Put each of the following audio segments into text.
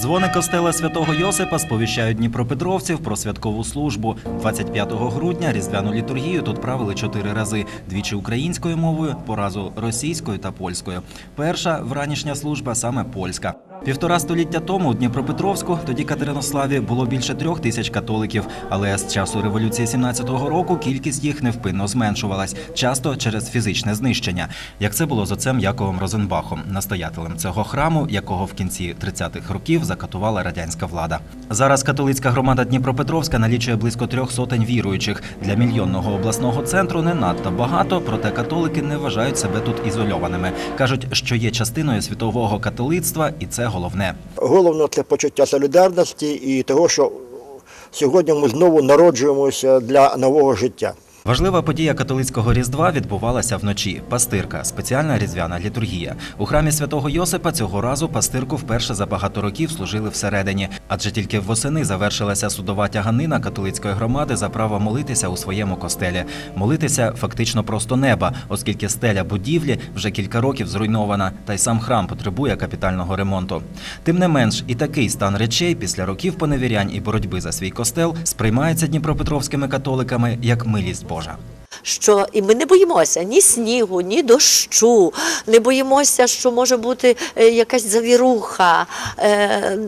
Дзвони костела святого Йосипа сповіщають дніпропетровців про святкову службу. 25 грудня різдвяну літургію тут правили чотири рази: двічі українською мовою, по разу російською та польською. Перша вранішня служба саме польська. Півтора століття тому у Дніпропетровську, тоді Катеринославі, було більше трьох тисяч католиків. Але з часу революції 17-го року кількість їх невпинно зменшувалась, часто через фізичне знищення, як це було з отцем Яковом Розенбахом, настоятелем цього храму, якого в кінці 30-х років закатувала радянська влада. Зараз католицька громада Дніпропетровська налічує близько трьох сотень віруючих. Для мільйонного обласного центру не надто багато, проте католики не вважають себе тут ізольованими. кажуть, що є частиною світового католицтва, і це головне. Головне це почуття солідарності і того, що сьогодні ми знову народжуємося для нового життя. Важлива подія католицького різдва відбувалася вночі. Пастирка, спеціальна різдвяна літургія. У храмі святого Йосипа цього разу пастирку вперше за багато років служили всередині, адже тільки восени завершилася судова тяганина католицької громади за право молитися у своєму костелі. Молитися фактично просто неба, оскільки стеля будівлі вже кілька років зруйнована, та й сам храм потребує капітального ремонту. Тим не менш, і такий стан речей після років поневірянь і боротьби за свій костел сприймається дніпропетровськими католиками як милість Божа. що і ми не боїмося ні снігу, ні дощу, не боїмося, що може бути е, якась завіруха. Е,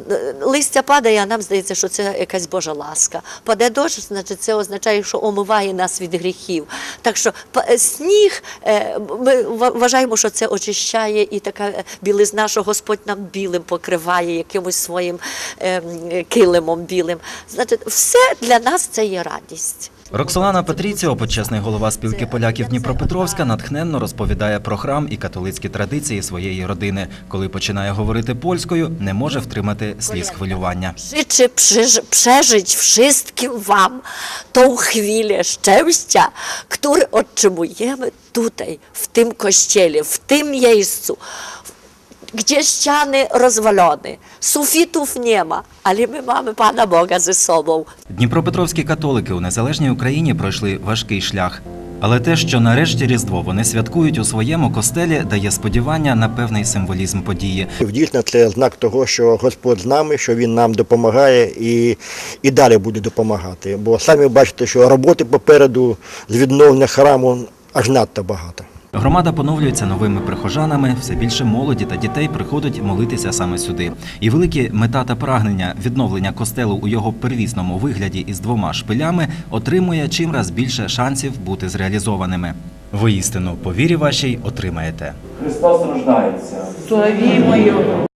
Листя падає, а нам здається, що це якась Божа ласка. Паде дощ, значить це означає, що омиває нас від гріхів. Так що е, сніг, ми вважаємо, що це очищає і така білизна, що Господь нам білим покриває якимось своїм е, килимом білим. Значить, все для нас це є радість. Роксолана Петріціо, почесний голова спілки поляків Дніпропетровська, натхненно розповідає про храм і католицькі традиції своєї родини. Коли починає говорити pольською, не може wtримати сліз хвилювання. Przeż- przeżyć wszystkim Wam tą chwilę szczęścia, które otrzymujemy tutaj, w tym kościele, w tym miejscu, gdzie ściany rozwalone, sufitów nie ma, ale my mamy Pana Boga ze sobą. Дніпропетровські католики у незалежній Україні пройшли важкий шлях. Але те, що нарешті Різдво вони святкують у своєму костелі, дає сподівання на певний символізм події. Дійсно, це знак того, що Господь з нами, що Він нам допомагає і, і далі буде допомагати. Бо самі бачите, що роботи попереду з відновлення храму аж надто багато. Громада поновлюється новими прихожанами. Все більше молоді та дітей приходить молитися саме сюди. І великі мета та прагнення відновлення костелу у його первісному вигляді із двома шпилями отримує чимраз більше шансів бути зреалізованими. Воістину, по вірі вашій отримаєте. Христос рождається. Славімо Його!